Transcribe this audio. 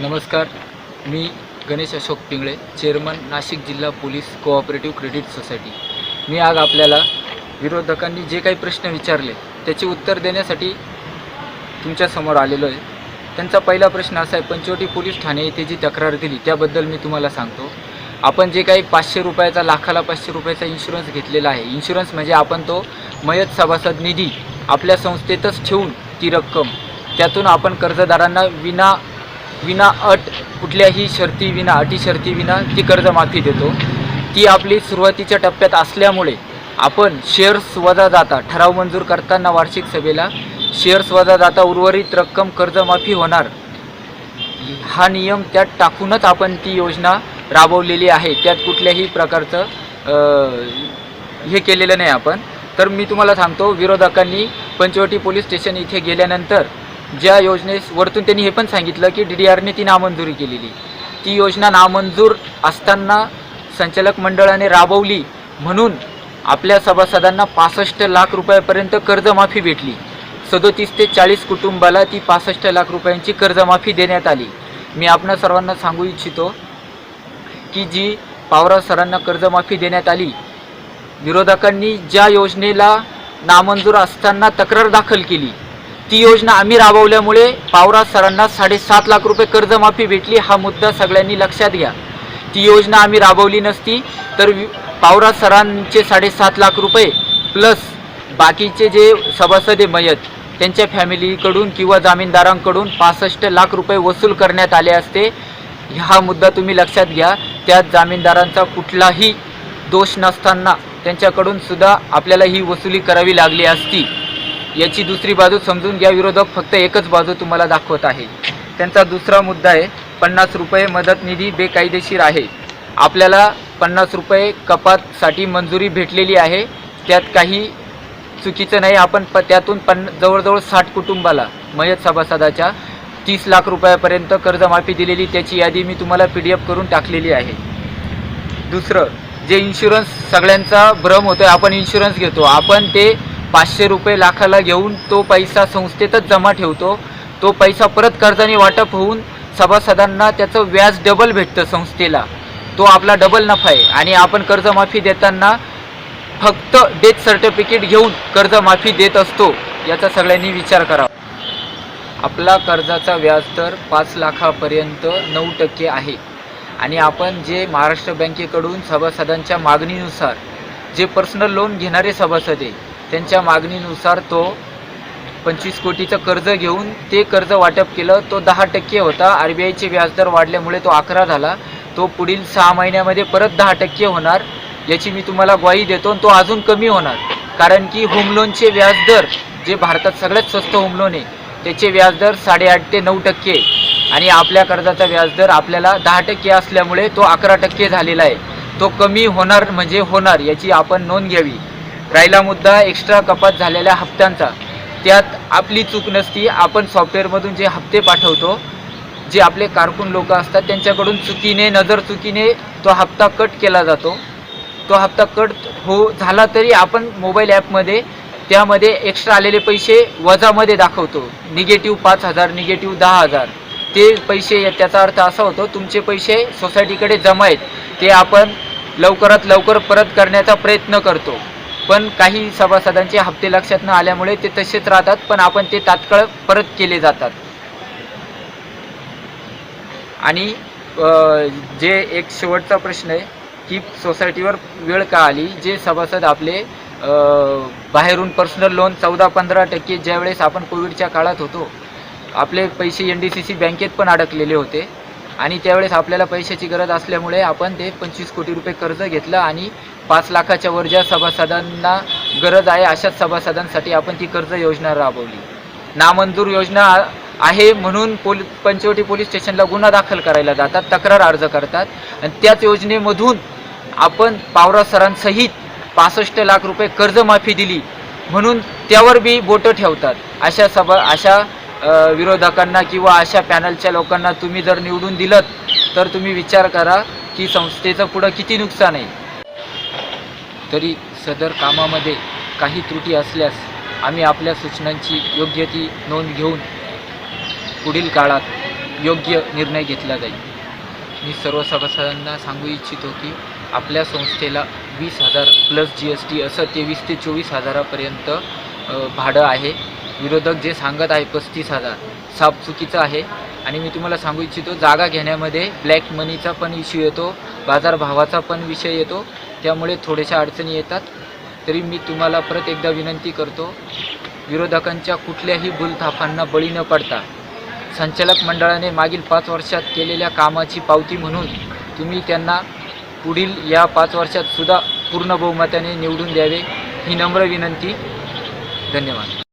नमस्कार. मी गणेश अशोक पिंगळे चेअरमन नाशिक जिल्हा पोलीस कोऑपरेटिव्ह क्रेडिट सोसायटी. मी आज आपल्याला विरोधकांनी जे काही प्रश्न विचारले त्याचे उत्तर देण्यासाठी तुमच्यासमोर आलेलो आहे. त्यांचा पहिला प्रश्न असा आहे पंचवटी पोलीस ठाणे येथे जी तक्रार दिली त्याबद्दल मी तुम्हाला सांगतो. आपण जे काही पाचशे रुपयाचा लाखाला पाचशे रुपयाचा इन्शुरन्स घेतलेला आहे. इन्शुरन्स म्हणजे आपण तो मयत सभासद निधी आपल्या संस्थेतच ठेवून ती रक्कम त्यातून आपण कर्जदारांना विना विना अट कुठल्याही शर्ती विना अटी शर्ती विना ती कर्जमाफी देतो. ती आपली सुरुवातीच्या टप्प्यात असल्यामुळे आपण शेअर्स वजा जाता ठराव मंजूर करताना वार्षिक सभेला शेअर्स वजा जाता उर्वरित रक्कम कर्जमाफी होणार. हा नियम त्यात टाकूनच आपण ती योजना राबवलेली आहे. त्यात कुठल्याही प्रकारचं हे केलेलं नाही आपण. तर मी तुम्हाला सांगतो विरोधकांनी पंचवटी पोलीस स्टेशन इथे गेल्यानंतर ज्या योजनेस वरतून त्यांनी हे पण सांगितलं की डी डी आरने ती नामंजुरी केलेली. ती योजना नामंजूर असताना संचालक मंडळाने राबवली म्हणून आपल्या सभासदांना पासष्ट लाख रुपयापर्यंत कर्जमाफी भेटली. सदोतीस ते चाळीस कुटुंबाला ती पासष्ट लाख रुपयांची कर्जमाफी देण्यात आली. मी आपणा सर्वांना सांगू इच्छितो की जी पावरा सरांना कर्जमाफी देण्यात आली विरोधकांनी ज्या योजनेला नामंजूर असताना तक्रार दाखल केली ती योजना आम्ही राबवल्यामुळे पावरा सरांना साडेसात लाख रुपये कर्जमाफी भेटली. हा मुद्दा सगळ्यांनी लक्षात घ्या. ती योजना आम्ही राबवली नसती तर पावरा सरांचे साडेसात लाख रुपये प्लस बाकीचे जे सभासद आहे मयत त्यांच्या फॅमिलीकडून किंवा जामीनदारांकडून पासष्ट लाख रुपये वसूल करण्यात आले असते. हा मुद्दा तुम्ही लक्षात घ्या. त्यात जामीनदारांचा कुठलाही दोष नसताना त्यांच्याकडून सुद्धा आपल्याला ही वसुली करावी लागली असती. याची दुसरी बाजू समजून घ्या. विरोधक फक्त एकच बाजू तुम्हाला दाखवत आहे. त्यांचा दुसरा मुद्दा आहे पन्नास रुपये मदत निधी बेकायदेशीर आहे. आपल्याला पन्नास रुपये कपातसाठी मंजुरी भेटलेली आहे. त्यात काही चुकीचं नाही. आपण प त्यातून पन् जवळजवळ साठ कुटुंबाला मयत सभासदाच्या तीस लाख रुपयापर्यंत कर्जमाफी दिलेली. त्याची यादी मी तुम्हाला पी डी एफ करून टाकलेली आहे. दुसरं जे इन्शुरन्स सगळ्यांचा भ्रम होतो आहे आपण इन्शुरन्स घेतो. आपण ते पाचशे रुपये लाखाला घेऊन तो पैसा संस्थेतच जमा ठेवतो. तो पैसा परत कर्जाने वाटप होऊन सभासदांना त्याचं व्याज डबल भेटतं संस्थेला. तो आपला डबल नफा आहे आणि आपण कर्जमाफी देताना फक्त डेथ सर्टिफिकेट घेऊन कर्जमाफी देत असतो याचा सगळ्यांनी विचार करावा. आपला कर्जाचा व्याजदर पाच लाखापर्यंत नऊ टक्के आहे. आणि आपण जे महाराष्ट्र बँकेकडून सभासदांच्या मागणीनुसार जे पर्सनल लोन घेणारे सभासद आहे त्यांच्या मागणीनुसार तो पंचवीस कोटीचं कर्ज घेऊन ते कर्ज वाटप केलं. तो दहा टक्के होता. आर बी आयचे व्याजदर वाढल्यामुळे तो अकरा झाला. तो पुढील सहा महिन्यामध्ये परत दहा टक्के होणार याची मी तुम्हाला ग्वाही देतो आणि तो अजून कमी होणार. कारण की होम लोनचे व्याजदर जे भारतात सगळ्यात स्वस्त होम लोन आहे त्याचे व्याजदर साडेआठ ते नऊ टक्के आणि आपल्या कर्जाचा व्याजदर आपल्याला दहा टक्के असल्यामुळे तो अकरा टक्के झालेला आहे. तो कमी होणार म्हणजे होणार याची आपण नोंद घ्यावी. राहिला मुद्दा एक्स्ट्रा कपात झालेल्या हप्त्यांचा. त्यात आपली चूक नसती आपण सॉफ्टवेअरमधून जे हप्ते पाठवतो जे आपले कारकून लोक असतात त्यांच्याकडून चुकीने नजर चुकीने तो हप्ता कट केला जातो. तो हप्ता कट हो झाला तरी आपण मोबाईल ॲपमध्ये त्यामध्ये एक्स्ट्रा आलेले पैसे वजामध्ये दाखवतो. निगेटिव्ह पाच हजार निगेटिव्ह दहा हजार. ते पैसे त्याचा अर्थ असा होतो तुमचे पैसे सोसायटीकडे जमा आहेत. ते आपण लवकरात लवकर परत करण्याचा प्रयत्न करतो. पण काही सभासदांचे हप्ते लक्षात न आल्यामुळे ते तसेच राहतात पण आपण ते तात्काळ परत केले जातात. आणि जे एक शेवटचा प्रश्न आहे की सोसायटीवर वेळ का आली? जे सभासद आपले बाहेरून पर्सनल लोन चौदा पंधरा टक्के ज्यावेळेस आपण कोविडच्या काळात होतो आपले पैसे एन डी सी सी बँकेत पण अडकलेले होते. आणि त्यावेळेस आपल्याला पैशाची गरज असल्यामुळे आपण ते पंचवीस कोटी रुपये कर्ज घेतलं आणि पाच लाखाच्या वर ज्या सभासदांना गरज आहे अशाच सभासदांसाठी आपण ती कर्ज योजना राबवली. नामंजूर योजना आहे म्हणून पोल पंचवटी पोलीस स्टेशनला गुन्हा दाखल करायला जातात तक्रार अर्ज करतात आणि त्याच योजनेमधून आपण पावरा सरांसहित पासष्ट लाख रुपये कर्जमाफी दिली म्हणून त्यावर बी बोटं ठेवतात. अशा सभा अशा विरोधकांना किंवा अशा पॅनलच्या लोकांना तुम्ही जर निवडून दिलं तर तुम्ही विचार करा की संस्थेचं पुढं किती नुकसान आहे. तरी सदर कामामध्ये काही त्रुटी असल्यास आम्ही आपल्या सूचनांची योग्य ती नोंद घेऊन पुढील काळात योग्य निर्णय घेतला जाईल. मी सर्व सभासदांना सांगू इच्छितो की आपल्या संस्थेला वीस हजार प्लस जी एस टी असं तेवीस ते चोवीस हजारापर्यंत भाडं आहे. विरोधक जे सांगत आहे पस्तीस हजार साफ चुकीचं आहे. आणि मी तुम्हाला सांगू इच्छितो जागा घेण्यामध्ये ब्लॅक मनीचा पण इश्यू येतो बाजारभावाचा पण विषय येतो. त्यामुळे थोड्याशा अडचणी येतात. तरी मी तुम्हाला परत एकदा विनंती करतो विरोधकांच्या कुठल्याही भूलथापांना बळी न पडता संचालक मंडळाने मागील पाच वर्षात केलेल्या कामाची पावती म्हणून तुम्ही त्यांना पुढील या पाच वर्षात सुद्धा पूर्ण बहुमताने निवडून द्यावे ही नम्र विनंती. धन्यवाद.